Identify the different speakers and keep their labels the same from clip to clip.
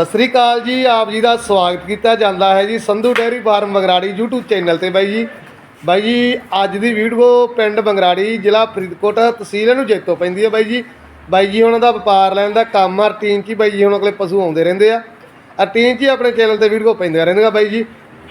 Speaker 1: ਸਤਿ ਸ੍ਰੀ ਅਕਾਲ ਜੀ ਆਪ ਜੀ ਦਾ ਸਵਾਗਤ ਕੀਤਾ ਜਾਂਦਾ ਹੈ ਜੀ Sandhu dairy farm Bangrari YouTube channel ਤੇ ਬਾਈ ਜੀ। ਬਾਈ ਜੀ ਅੱਜ ਦੀ ਵੀਡੀਓ ਪਿੰਡ ਬੰਗਰਾੜੀ ਜ਼ਿਲ੍ਹਾ ਫਰੀਦਕੋਟ ਤਹਿਸੀਲ ਨੂੰ ਜੈਤੋ ਪੈਂਦੀ ਹੈ ਬਾਈ ਜੀ। ਬਾਈ ਜੀ ਉਹਨਾਂ ਦਾ ਵਪਾਰ ਲੈਣ ਦਾ ਕੰਮ ਆ ਰੂਟੀਨ 'ਚ ਹੀ ਬਾਈ ਜੀ ਉਹਨਾਂ ਕੋਲੇ ਪਸ਼ੂ ਆਉਂਦੇ ਰਹਿੰਦੇ ਆ। ਰੂਟੀਨ 'ਚ ਹੀ ਆਪਣੇ ਚੈਨਲ ਤੇ ਵੀਡੀਓ ਪੈਂਦੀਆਂ ਰਹਿੰਦੀਆਂ ਬਾਈ ਜੀ।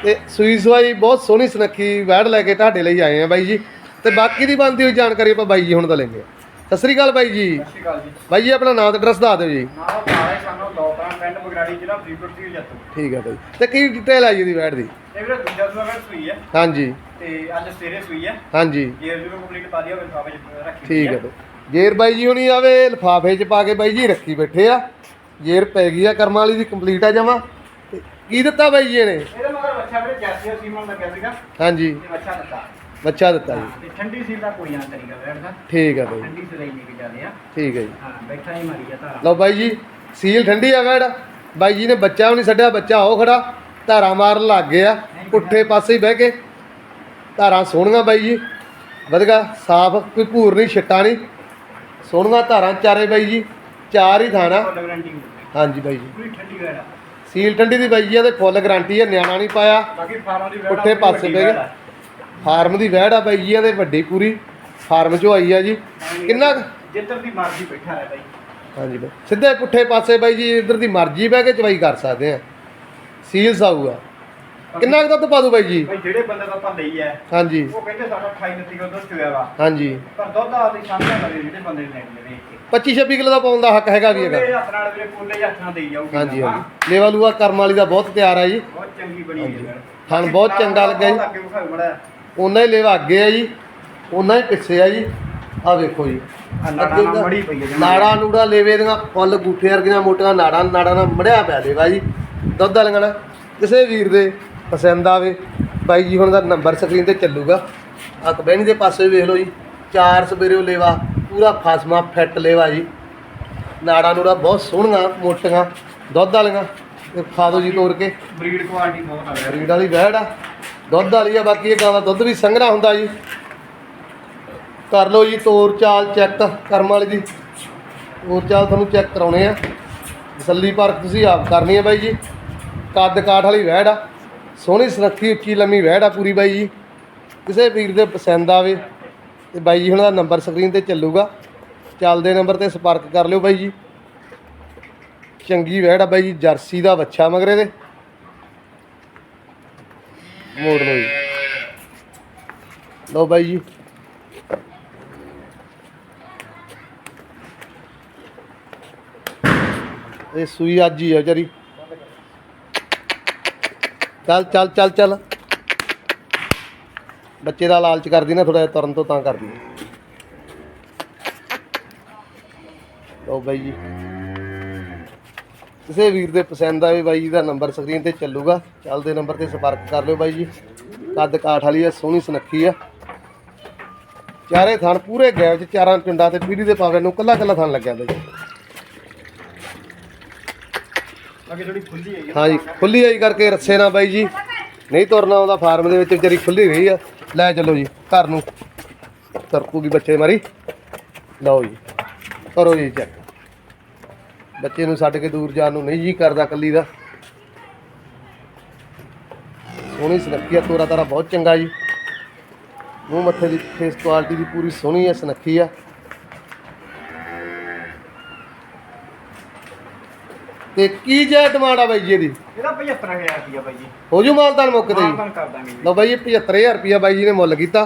Speaker 1: ਤੇ ਸੂਈ ਸਵਾਈ ਬਹੁਤ ਸੋਹਣੀ ਸੁਨੱਖੀ ਵੈੜ ਲੈ ਕੇ ਤੁਹਾਡੇ ਲਈ ਆਏ ਆ ਬਾਈ ਜੀ। ਤੇ ਬਾਕੀ ਦੀ ਬਣਦੀ ਹੋਈ ਜਾਣਕਾਰੀ ਆਪਾਂ ਬਾਈ ਜੀ ਹੁਣ ਤੋਂ ਲੈਂਦੇ ਆ। ਸਤਿ ਸ੍ਰੀ ਅਕਾਲ ਬਾਈ ਜੀ।
Speaker 2: ਸਤਿ ਸ਼੍ਰੀ ਅਕਾਲ ਜੀ।
Speaker 1: ਬਾਈ ਜੀ ਆਪਣਾ ਨਾਮ ਤੇ ਐਡਰੈਸ ਦੱਸ ਦਿਓ ਜੀ।
Speaker 2: ਨਾਮ ਪਾਰੇ ਸਾਨੂੰ ਲੋਕਰਾਂ ਪਿੰਡ ਬਗਰਾੜੀ ਜ਼ਿਲ੍ਹਾ ਫਰੀਦਕੋਟ ਦੀ ਜੱਤੂ।
Speaker 1: ਠੀਕ ਹੈ ਬਾਈ ਤੇ ਕੀ ਡਿਟੇਲ ਆਈ ਇਹਦੀ ਵੈਟ ਦੀ?
Speaker 2: ਇਹ ਵੀਰੇ ਦੂਜਾ ਸੂਆ ਫਿਰ ਸੂਈ ਹੈ
Speaker 1: ਹਾਂਜੀ।
Speaker 2: ਤੇ ਅੱਜ ਸਵੇਰੇ ਸੂਈ ਹੈ
Speaker 1: ਹਾਂਜੀ।
Speaker 2: ਜੇ ਜਦੋਂ ਕੰਪਲੀਟ ਪਾ ਦਿਆ ਫਿਰ ਸਾਵੇ ਰੱਖੀ
Speaker 1: ਠੀਕ ਹੈ ਬਾਈ ਜੇਰ ਬਾਈ ਜੀ ਹੁਣੀ ਆਵੇ ਲਫਾਫੇ 'ਚ ਪਾ ਕੇ ਬਾਈ ਜੀ ਰੱਖੀ ਬੈਠੇ ਆ। ਜੇਰ ਪੈ ਗਈ ਆ ਕਰਮਾਂ ਵਾਲੀ ਦੀ ਕੰਪਲੀਟ ਆ ਜਮਾ। ਤੇ ਕੀ ਦਿੱਤਾ ਬਾਈ ਜੀ ਇਹਨੇ?
Speaker 2: ਇਹਦੇ ਮਗਰ ਬੱਚਾ ਵੀਰੇ ਜੈਸੀ ਸੀਮਨ ਲੱਗਿਆ ਸੀਗਾ।
Speaker 1: ਹਾਂਜੀ।
Speaker 2: ਬੱਚਾ ਦਿੱਤਾ।
Speaker 1: ਬੱਚਾ ਦਿੱਤਾ ਜੀ।
Speaker 2: ਤੇ ਠੰਡੀ ਸੀਲ ਦਾ ਕੋਈ ਆਂ ਤਰੀਕਾ ਬੈਠਦਾ
Speaker 1: ਠੀਕ ਹੈ ਬਾਈ।
Speaker 2: ਠੰਡੀ ਸਿਲਾਈ ਲੈ ਕੇ ਜਾਂਦੇ ਆ।
Speaker 1: ਠੀਕ ਹੈ ਜੀ।
Speaker 2: ਹਾਂ ਬੈਠਾ ਹੀ ਮਾਰੀ ਆ
Speaker 1: ਲਓ ਬਾਈ ਜੀ ਸੀਲ ਠੰਡੀ ਆ ਵੈੜ ਬਾਈ ਜੀ ਨੇ ਬੱਚਾ ਵੀ ਨਹੀਂ ਛੱਡਿਆ ਬੱਚਾ ਉਹ ਖੜਾ ਧਾਰਾ ਮਾਰਨ ਲੱਗ ਗਿਆ ਪੁੱਠੇ ਪਾਸੇ ਹੀ ਬਹਿ ਕੇ। ਧਾਰਾਂ ਸੋਹਣੀਆਂ ਬਾਈ ਜੀ ਵਧੀਆ ਸਾਫ਼ ਕੋਈ ਭੂਰ ਨਹੀਂ ਛਿੱਟਾ ਨਹੀਂ। ਸੋਹਣੀਆਂ ਧਾਰਾਂ ਚਾਰੇ ਬਾਈ ਜੀ ਚਾਰ ਹੀ ਥਾਣਾ। ਹਾਂਜੀ ਬਾਈ ਜੀ। ਸੀਲ ਠੰਡੀ ਦੀ ਬਾਈ ਜੀ ਆ ਤੇ ਫੁੱਲ ਗਾਰੰਟੀ ਹੈ ਨਿਆਣਾ ਨਹੀਂ ਪਾਇਆ।
Speaker 2: ਬਾਕੀ ਫਾਰਮ ਦੀ ਵੈੜ
Speaker 1: ਪੁੱਠੇ ਪਾਸੇ ਪੈ ਗਏ ਫਾਰਮ ਦੀ ਵਹਿੜ ਆ ਬਾਈ ਜੀ ਤੇ ਵੱਡੀ ਪੂਰੀ। ਫਾਰਮ ਚੋਂ ਆਈ ਆ ਜੀ। ਕਿੰਨਾ
Speaker 2: ਜਿੱਧਰ ਦੀ ਮਰਜ਼ੀ ਬੈਠਾ ਹੈ ਬਾਈ।
Speaker 1: ਹਾਂਜੀ ਬਾਈ। ਸਿੱਧੇ ਪੁੱਠੇ ਪਾਸੇ ਬਾਈ ਜੀ ਇਧਰ ਦੀ ਮਰਜ਼ੀ ਬਹਿ ਕੇ ਚਵਾਈ ਕਰ ਸਕਦੇ ਆ। ਸੀਲ ਸਾਊਗਾ ਕਿੰਨਾ ਕੁ ਦੁੱਧ ਪਾ ਦੂ ਬਾਈ ਜੀ?
Speaker 2: ਬਾਈ ਜਿਹੜੇ ਬੰਦੇ ਦਾ ਆਪਾਂ ਲਈ ਹੈ
Speaker 1: ਹਾਂਜੀ।
Speaker 2: ਉਹ ਕਹਿੰਦੇ ਸਾਡਾ 28 29 ਕਿਲੋ ਦੁੱਧ ਚੋਇਆ ਵਾ।
Speaker 1: ਹਾਂਜੀ।
Speaker 2: ਪਰ ਦੁੱਧ ਆਦੀ ਸਾਹਮਣੇ ਲਵੇ ਜਿਹੜੇ ਬੰਦੇ ਨੇ ਲੈਣੇ ਕੇ
Speaker 1: 25 26 ਕਿਲੋ ਦਾ ਪਾਉਣ ਦਾ ਹੱਕ ਹੈਗਾ ਵੀ ਹੈਗਾ।
Speaker 2: ਇਹ ਹੱਥ ਨਾਲ ਵੀਰੇ ਪੋਲੇ ਹੱਥ ਨਾਲ ਦੇਈ ਜਾਊਗੀ
Speaker 1: ਹਾਂਜੀ ਹਾਂਜੀ। ਲੇਵਾ ਲੂਆ ਕਰਮ ਵਾਲੀ ਦਾ ਬਹੁਤ ਤਿਆਰ ਆ ਜੀ।
Speaker 2: ਬਹੁਤ ਚੰਗੀ ਬਣੀ ਹੈ।
Speaker 1: ਥਣ ਬਹੁਤ ਚੰਗਾ ਲੱਗਾ ਜੀ। ਉਹਨਾਂ ਹੀ ਲੇਵਾ ਅੱਗੇ ਆ ਜੀ ਉਹਨਾਂ ਹੀ ਪਿੱਛੇ ਆ ਜੀ। ਆ ਵੇਖੋ ਜੀ।
Speaker 2: ਨਾੜਾ ਨਾਲ
Speaker 1: ਤਾਂ
Speaker 2: ਮੜੀ ਪਈ ਹੈ ਜਮਾਂ।
Speaker 1: ਨਾੜਾ ਨੂੜਾ ਲੇਵੇ ਦੀਆਂ ਫੁੱਲ ਗੂਠੇ ਵਰਗੀਆਂ ਮੋਟੀਆਂ ਨਾੜਾਂ ਨਾੜਾਂ ਨਾਲ ਮੜਿਆ ਪਿਆ ਲੇਵਾ ਜੀ। ਦੁੱਧ ਵਾਲੀਆਂ ਨਾਲ ਕਿਸੇ ਵੀਰ ਦੇ ਪਸੰਦ ਆਵੇ ਬਾਈ ਜੀ ਹੁਣ ਦਾ ਨੰਬਰ ਸਕਰੀਨ ਤੇ ਚੱਲੂਗਾ। ਆ ਕਬੈਣੀ ਦੇ ਪਾਸੇ ਵੀ ਵੇਖ ਲਓ ਜੀ ਚਾਰ ਸਵੇਰੇ ਲੇਵਾ ਪੂਰਾ ਫਾਸਮਾ ਫਿੱਟ ਲੇਵਾ ਜੀ। ਨਾੜਾਂ ਨੂੜਾ ਬਹੁਤ ਸੋਹਣੀਆਂ ਮੋਟੀਆਂ ਦੁੱਧ ਵਾਲੀਆਂ। ਤੇ ਖਾ ਦਿਓ ਜੀ ਤੋੜ ਕੇ।
Speaker 2: ਬਰੀਡ ਕੁਆਲਿਟੀ ਬਹੁਤ ਆ ਗਿਆ
Speaker 1: ਬਰੀਡ ਵਾਲੀ ਵਹਿੜ ਆ। ਦੁੱਧ ਵਾਲੀ ਆ ਬਾਕੀ ਇਹ ਗਾਂ ਦਾ ਦੁੱਧ ਵੀ ਸੰਘਣਾ ਹੁੰਦਾ ਜੀ। ਕਰ ਲਓ ਜੀ, ਤੋਰ ਚਾਲ ਚੈੱਕ ਕਰਮ ਵਾਲੀ ਦੀ। ਤੋਰ ਚਾਲ ਤੁਹਾਨੂੰ ਚੈੱਕ ਕਰਾਉਣੇ ਆ। ਤਸੱਲੀ ਪਰਖ ਤੁਸੀਂ ਆਪ ਕਰਨੀ ਆ ਬਾਈ ਜੀ। ਕੱਦ ਕਾਠ ਵਾਲੀ ਵਹਿੜ ਆ। ਸੋਹਣੀ ਸੁਰੱਖੀ ਉੱਚੀ, ਲੰਮੀ ਵਹਿੜ ਆ ਪੂਰੀ ਬਾਈ ਜੀ। ਕਿਸੇ ਵੀਰ ਦੇ ਪਸੰਦ ਆਵੇ ਤੇ ਬਾਈ ਜੀ ਹੁਣ ਦਾ ਨੰਬਰ ਸਕਰੀਨ ਤੇ ਚੱਲੂਗਾ। ਚੱਲਦੇ ਨੰਬਰ ਤੇ ਸੰਪਰਕ ਕਰ ਲਿਓ ਬਾਈ ਜੀ। ਚੰਗੀ ਵਹਿੜ ਆ ਬਾਈ ਜੀ, ਜਰਸੀ ਦਾ ਬੱਚਾ ਮਗਰੇ ਦੇ ਮੋੜ ਲਓ ਜੀ। ਲਓ ਬਾਈ ਜੀ। ਇਹ ਸੂਈ ਅੱਜ ਹੀ ਆ ਵਿਚਾਰੀ। ਚੱਲ ਚੱਲ ਚੱਲ ਚੱਲ। ਬੱਚੇ ਦਾ ਲਾਲਚ ਕਰਦੀ ਨਾ ਥੋੜਾ ਜਿਹਾ, ਤੁਰਨ ਤੋਂ ਤਾਂ ਕਰਦੀ। ਲਓ ਬਾਈ ਜੀ। ਕਿਸੇ ਵੀਰ ਦੇ ਪਸੰਦ ਆਵੇ ਬਾਈ ਜੀ ਦਾ ਨੰਬਰ ਸਕਰੀਨ ਤੇ ਚੱਲੂਗਾ। ਚੱਲਦੇ ਨੰਬਰ ਤੇ ਸੰਪਰਕ ਕਰ ਲਿਓ ਬਾਈ ਜੀ। ਕੱਦ ਕਾਠ ਵਾਲੀ ਆ, ਸੋਹਣੀ ਸੁਨੱਖੀ ਆ। ਚਾਰੇ ਥਣ ਪੂਰੇ ਗੈਪ ਚ, ਚਾਰਾਂ ਪਿੰਡਾਂ ਤੇ ਪੀੜੀ ਦੇ ਪਾਵੇ ਨੂੰ ਕੱਲਾ ਕੱਲਾ ਥਣ ਲੱਗਿਆ ਬਾਈ
Speaker 2: ਅੱਗੇ ਥੋੜੀ ਖੁੱਲੀ ਹੈ
Speaker 1: ਹਾਂਜੀ, ਖੁੱਲੀ ਆਈ ਕਰਕੇ ਰੱਸੇ ਨਾ ਬਾਈ ਜੀ। ਨਹੀਂ ਤੁਰਨਾ ਆਉਂਦਾ, ਫਾਰਮ ਦੇ ਵਿੱਚ ਵਿਚਾਰੀ ਖੁੱਲੀ ਰਹੀ ਆ। ਲੈ ਚਲੋ ਜੀ, ਘਰ ਨੂੰ। ਤਰਪੂਗੀ ਬੱਚੇ ਮਾਰੀ। ਲਓ ਜੀ, ਕਰੋ ਜੀ ਚੈੱਕ ਬੱਚੇ ਨੂੰ ਛੱਡ ਕੇ ਦੂਰ ਜਾਣ ਨੂੰ ਨਹੀਂ ਜੀ ਕਰਦਾ ਕੱਲੀ ਦਾ। ਸੋਹਣੀ ਸੁਨੱਖੀ ਆ ਤੋਰਾ ਤਾਰਾ ਬਹੁਤ ਚੰਗਾ ਜੀ। ਮੂੰਹ ਮੱਥੇ ਦੀ ਫੇਸ ਕੁਆਲਿਟੀ ਦੀ ਪੂਰੀ ਸੋਹਣੀ ਆ, ਸੁਨੱਖੀ ਆ। ਤੇ ਕੀ ਜੇ ਡਿਮਾਂਡ ਆ ਬਾਈ ਜੀ ਇਹਦੀ?
Speaker 2: ਇਹਦਾ 75000 ਰੁਪਿਆ ਬਾਈ ਜੀ।
Speaker 1: ਹੋ ਜੂ ਮਾਨਤਾਨ ਮੌਕੇ ਤੇ ਜੀ?
Speaker 2: ਮਾਨਤਾਨ ਕਰ ਦਾਂਗੇ ਜੀ।
Speaker 1: ਲਓ ਬਾਈ ਇਹ 75000 ਰੁਪਿਆ ਬਾਈ ਜੀ ਨੇ ਮੁੱਲ ਕੀਤਾ।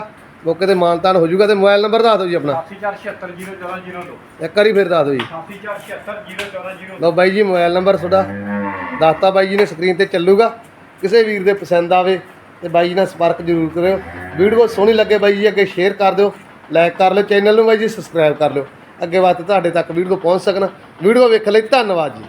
Speaker 1: ਮੌਕੇ ਤੇ ਮਾਨਤਾਨ ਹੋ ਜੂਗਾ ਤੇ ਮੋਬਾਈਲ ਨੰਬਰ ਦੱਸ ਦਿਓ ਜੀ ਆਪਣਾ।
Speaker 2: 8476701402
Speaker 1: ਇੱਕ ਵਾਰੀ ਫਿਰ ਦੱਸ ਦਿਓ ਜੀ।
Speaker 2: 8476701402
Speaker 1: ਲਓ ਬਾਈ ਜੀ ਮੋਬਾਈਲ ਨੰਬਰ ਤੁਹਾਡਾ ਦੱਸਤਾ ਬਾਈ ਜੀ ਨੇ ਸਕਰੀਨ ਤੇ ਚੱਲੂਗਾ। ਕਿਸੇ ਵੀਰ ਦੇ ਪਸੰਦ ਆਵੇ ਤੇ ਬਾਈ ਜੀ ਨਾਲ ਸੰਪਰਕ ਜ਼ਰੂਰ ਕਰਿਓ। ਵੀਡੀਓ ਸੋਹਣੀ ਲੱਗੇ ਬਾਈ ਜੀ ਅੱਗੇ ਸ਼ੇਅਰ ਕਰ ਦਿਓ। ਲਾਈਕ ਕਰ ਲਿਓ ਚੈਨਲ ਨੂੰ ਬਾਈ ਜੀ ਸਬਸਕ੍ਰਾਈਬ ਕਰ ਲਿਓ। ਅੱਗੇ ਵਾਸਤੇ ਤੁਹਾਡੇ ਤੱਕ ਵੀਡੀਓ ਪਹੁੰਚ ਸਕਣ। ਵੀਡੀਓ ਵੇਖਣ ਲਈ ਧੰਨਵਾਦ ਜੀ।